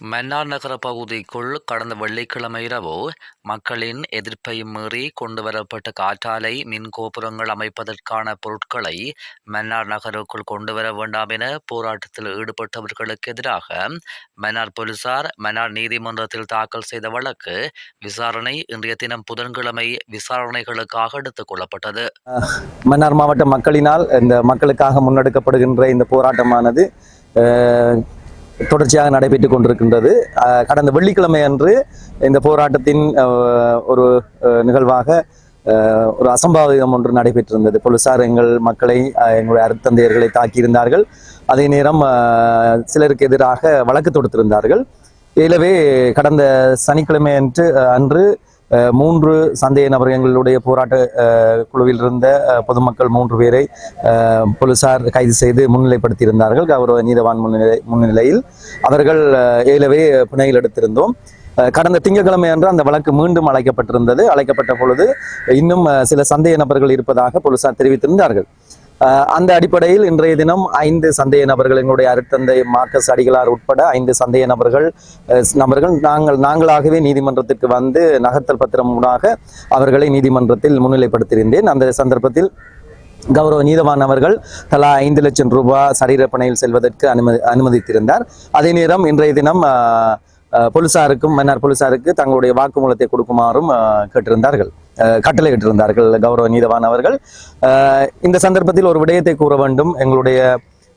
மன்னார் நகர பகுதிக்குள் கடந்த வெள்ளிக்கிழமை இரவு மக்களின் எதிர்ப்பை மீறி கொண்டுவரப்பட்ட காற்றாலை மின் கோபுரங்கள் அமைப்பதற்கான பொருட்களை மன்னார் நகருக்குள் கொண்டுவர வேண்டாம் என போராட்டத்தில் ஈடுபட்டவர்களுக்கு எதிராக மன்னார் போலீசார் மன்னார் நீதிமன்றத்தில் தாக்கல் செய்த வழக்கு விசாரணை இன்றைய தினம் புதன்கிழமை விசாரணைகளுக்காக எடுத்துக் கொள்ளப்பட்டது. மன்னார் மாவட்ட மக்களினால் இந்த மக்களுக்காக முன்னெடுக்கப்படுகின்ற இந்த போராட்டமானது தொடர்ச்சியாக நடைபெற்று கொண்டிருக்கின்றது. கடந்த வெள்ளிக்கிழமை அன்று இந்த போராட்டத்தின் ஒரு நிகழ்வாக ஒரு அசம்பாவிதம் ஒன்று நடைபெற்றிருந்தது. போலீசார் எங்கள் மக்களை எங்களுடைய அருத்தந்தையர்களை தாக்கியிருந்தார்கள். அதே நேரம் சிலருக்கு எதிராக வழக்கு தொடுத்திருந்தார்கள். எனவே கடந்த சனிக்கிழமை அன்று அன்று மூன்று சந்தேக நபர் எங்களுடைய போராட்ட குழுவில் இருந்த பொதுமக்கள் மூன்று பேரை போலீசார் கைது செய்து முன்னிலைப்படுத்தியிருந்தார்கள். கௌரவ நீதவான் முன்னிலை முன்னிலையில் அவர்கள் ஏலவே பிணையில் எடுத்திருந்தோம். கடந்த திங்கட்கிழமை அன்று அந்த வழக்கு மீண்டும் அழைக்கப்பட்டிருந்தது. அழைக்கப்பட்ட பொழுது இன்னும் சில சந்தேக நபர்கள் இருப்பதாக போலீசார் தெரிவித்திருந்தார்கள். அந்த அடிப்படையில் இன்றைய தினம் ஐந்து சந்தேக நபர்கள் எங்களுடைய அருத்தந்தை மார்க்கஸ் அடிகளார் உட்பட ஐந்து சந்தேக நபர்கள் நபர்கள் நாங்கள் நாங்களாகவே நீதிமன்றத்திற்கு வந்து நகர்த்தல் பத்திரம் மூடாக அவர்களை நீதிமன்றத்தில் முன்னிலைப்படுத்தியிருந்தேன். அந்த சந்தர்ப்பத்தில் கௌரவ நீதவான் அவர்கள் தலா ஐந்து லட்சம் ரூபாய் சரீரப்பணையில் செல்வதற்கு அனுமதி அனுமதித்திருந்தார். அதே நேரம் இன்றைய தினம் போலீசாருக்கும் மன்னார் போலீசாருக்கு தங்களுடைய வாக்குமூலத்தை கொடுக்குமாறும் கேட்டிருந்தார்கள். கட்டளையிட்டிருந்தார்கள் கௌரவ நீதவான் அவர்கள். அஹ், இந்த சந்தர்ப்பத்தில் ஒரு விடயத்தை கூற வேண்டும். எங்களுடைய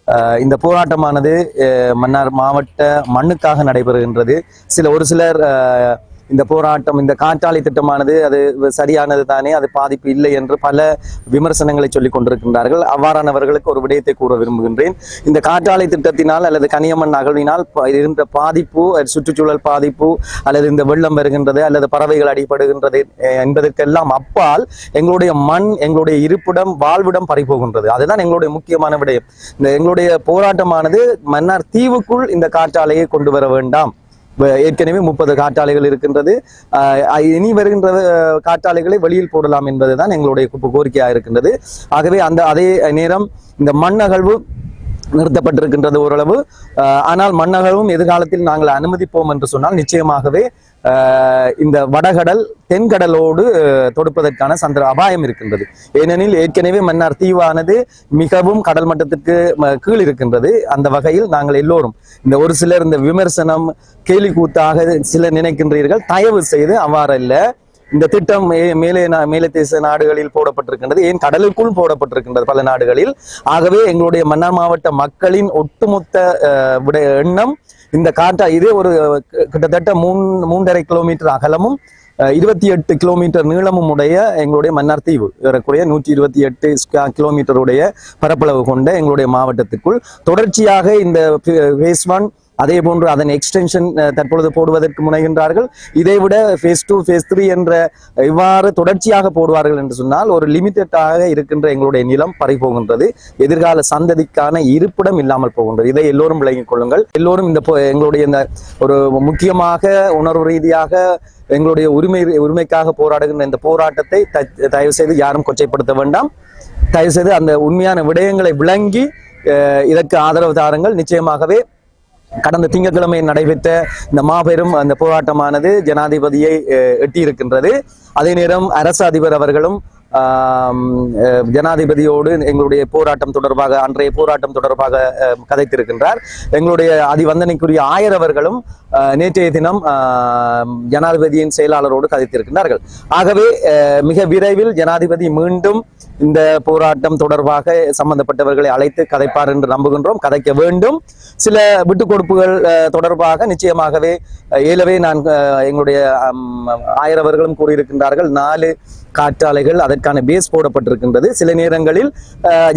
அஹ், இந்த போராட்டமானது அஹ், மன்னார் மாவட்ட மண்ணுக்காக நடைபெறுகின்றது. சில ஒரு சிலர் அஹ், இந்த போராட்டம் இந்த காற்றாலை திட்டமானது அது சரியானது தானே அது பாதிப்பு இல்லை என்று பல விமர்சனங்களை சொல்லிக் கொண்டிருக்கின்றார்கள். அவ்வாறானவர்களுக்கு ஒரு விடயத்தை கூற விரும்புகின்றேன். இந்த காற்றாலை திட்டத்தினால் அல்லது கனியமண் அகழ்வினால் இருந்த பாதிப்பு சுற்றுச்சூழல் பாதிப்பு அல்லது இந்த வெள்ளம் வருகின்றது அல்லது பறவைகள் அடிபடுகின்றது என்பதற்கெல்லாம் அப்பால் எங்களுடைய மண் எங்களுடைய இருப்பிடம் வாழ்விடம் பறிபோகின்றது. அதுதான் எங்களுடைய முக்கியமான விடயம். இந்த எங்களுடைய போராட்டமானது மன்னார் தீவுக்குள் இந்த காற்றாலையை கொண்டு வர வேண்டாம். ஏற்கனவே முப்பது காற்றாலைகள் இருக்கின்றது. இனி வருகின்ற காற்றாலைகளை வெளியில் போடலாம் என்பதுதான் எங்களுடைய கோரிக்கையாக இருக்கின்றது. ஆகவே அந்த அதே நேரம் இந்த மண் அகழ்வு நிறுத்தப்பட்டிருக்கின்றது ஓரளவு. ஆனால் மண்ணகழுவும் எதிர்காலத்தில் நாங்கள் அனுமதிப்போம் என்று சொன்னால் நிச்சயமாகவே இந்த வடகடல் தென்கடலோடு தொடுப்பதற்கான சந்திர அபாயம் இருக்கின்றது. ஏனெனில் ஏற்கனவே மன்னார் தீவானது மிகவும் கடல் மட்டத்துக்கு ம- கீழ் இருக்கின்றது. அந்த வகையில் நாங்கள் எல்லோரும் இந்த ஒரு சிலர் இந்த விமர்சனம் கேலி கூத்தாக சிலர் நினைக்கின்றீர்கள். தயவு செய்து அவ்வாறல்ல. இந்த திட்டம் மே- மேலே மேலே தேச நாடுகளில் போடப்பட்டிருக்கின்றது ஏன் கடலுக்குள் போடப்பட்டிருக்கின்றது பல நாடுகளில். ஆகவே எங்களுடைய மன்னார் மாவட்ட மக்களின் ஒட்டுமொத்த விட எண்ணம் இந்த காற்றா இது ஒரு கிட்டத்தட்ட மூன் மூன்றரை கிலோமீட்டர் அகலமும் இருபத்தி எட்டு கிலோமீட்டர் நீளமும் உடைய எங்களுடைய மன்னார் தீவு. ஏறக்குறைய நூற்றி இருபத்தி எட்டு கிலோமீட்டருடைய பரப்பளவு கொண்ட எங்களுடைய மாவட்டத்துக்குள். தொடர்ச்சியாக இந்த ஃபேஸ் ஒன் அதே போன்று அதன் எக்ஸ்டென்ஷன் தற்பொழுது போடுவதற்கு முனைகின்றார்கள். இதைவிட ஃபேஸ் டூ ஃபேஸ் த்ரீ என்ற இவ்வாறு தொடர்ச்சியாக போடுவார்கள் என்று சொன்னால் ஒரு லிமிட்டடாக இருக்கின்ற எங்களுடைய நிலம் பறிபோகின்றது. எதிர்கால சந்ததிக்கான இருப்பிடம் இல்லாமல் போகின்றது. இதை எல்லோரும் விளங்கிக் கொள்ளுங்கள். எல்லோரும் இந்த போ- எங்களுடைய இந்த ஒரு முக்கியமாக உணர்வு ரீதியாக எங்களுடைய உரிமை உரிமைக்காக போராடுகின்ற இந்த போராட்டத்தை தயவு செய்து யாரும் கொச்சைப்படுத்த வேண்டாம். தயவு செய்து அந்த உண்மையான விடயங்களை விளங்கி இதற்கு ஆதரவு தாருங்கள். நிச்சயமாகவே கடந்த திங்கட்கிழமை நடைபெற்ற இந்த மாபெரும் அந்த போராட்டமானது ஜனாதிபதியை எட்டியிருக்கின்றது. அதே நேரம் அரசு அதிபர் அவர்களும் ஜனாதிபதியோடு எங்களுடைய போராட்டம் தொடர்பாக அன்றைய போராட்டம் தொடர்பாக கதைத்திருக்கின்றார். எங்களுடைய அதிவந்தனைக்குரிய ஆயர் அவர்களும் நேற்றைய தினம் ஜனாதிபதியின் செயலாளரோடு கதைத்திருக்கின்றார்கள். ஆகவே மிக விரைவில் ஜனாதிபதி மீண்டும் இந்த போராட்டம் தொடர்பாக சம்பந்தப்பட்டவர்களை அழைத்து கதைப்பார் என்று நம்புகின்றோம். கதைக்க வேண்டும். சில விட்டுக் கொடுப்புகள் அஹ், தொடர்பாக நிச்சயமாகவே ஏலவே நான் எங்களுடைய ஆயரவர்களும் கூறியிருக்கின்றார்கள். நாலு காற்றாலைகள் அதற்கான பேஸ் போடப்பட்டிருக்கின்றது. சில நேரங்களில்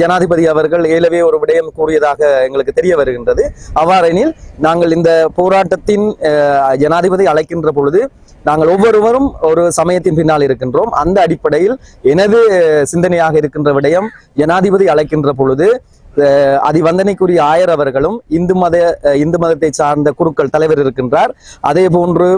ஜனாதிபதி அவர்கள் ஏலவே ஒரு விடயம் கூறியதாக எங்களுக்கு தெரிய வருகின்றது. அவ்வாறெனில் நாங்கள் இந்த போராட்டத்தின் ஜனாதிபதி அழைக்கின்ற பொழுது நாங்கள் ஒவ்வொருவரும் ஒரு சமயத்தின் பின்னால் இருக்கின்றோம். அந்த அடிப்படையில் எனது சிந்தனையாக இருக்கின்ற விடயம் ஜனாதிபதி அழைக்கின்ற பொழுது அதிவந்தனைக்குரிய ஆயர் அவர்களும் இந்து மத இந்து மதத்தை சார்ந்த குருக்கள் தலைவர் இருக்கின்றார். அதே போன்று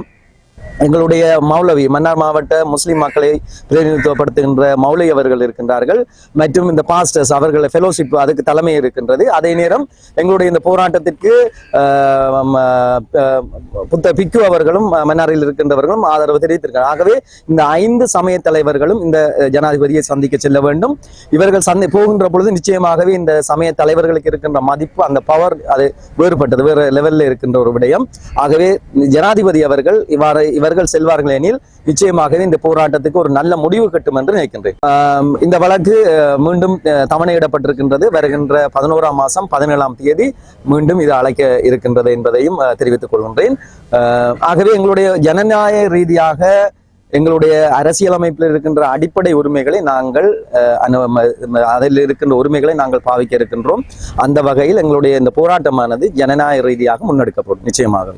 எங்களுடைய மௌலவி மன்னார் மாவட்ட முஸ்லிம் மக்களை பிரதிநிதித்துவப்படுத்துகின்ற மௌலவி அவர்கள் இருக்கின்றார்கள். மற்றும் இந்த பாஸ்டர்ஸ் அவர்கள் ஃபெலோஷிப் அதுக்கு தலைமை இருக்கின்றது. அதே நேரம் எங்களுடைய இந்த போராட்டத்திற்கு புத்த பிக்கு அவர்களும் மன்னாரில் இருக்கின்றவர்களும் ஆதரவு தெரிவித்திருக்கிறார் ஆகவே இந்த ஐந்து சமய தலைவர்களும் இந்த ஜனாதிபதியை சந்திக்க செல்ல வேண்டும். இவர்கள் சந்தி போகின்ற பொழுது நிச்சயமாகவே இந்த சமய தலைவர்களுக்கு இருக்கின்ற மதிப்பு அந்த பவர் அது வேறுபட்டது. வேறு லெவலில் இருக்கின்ற ஒரு விடயம். ஆகவே ஜனாதிபதி அவர்கள் இவ்வாறு இவர்கள் செல்வார்கள் எனில் நிச்சயமாகவே இந்த போராட்டத்துக்கு ஒரு நல்ல முடிவு கட்டும் என்று நினைக்கின்றேன். இந்த வழக்கு மீண்டும் தவணையிடப்பட்டிருக்கின்றது. வருகின்ற பதினோராம் மாதம் பதினேழாம் தேதி மீண்டும் இது அழைக்க இருக்கின்றது என்பதையும் தெரிவித்துக் கொள்கின்றேன். அஹ், ஆகவே எங்களுடைய ஜனநாயக ரீதியாக எங்களுடைய அரசியலமைப்பில் இருக்கின்ற அடிப்படை உரிமைகளை நாங்கள் அஹ், அதில் இருக்கின்ற உரிமைகளை நாங்கள் பாவிக்க இருக்கின்றோம். அந்த வகையில் எங்களுடைய இந்த போராட்டமானது ஜனநாயக ரீதியாக முன்னெடுக்கப்படும் நிச்சயமாக.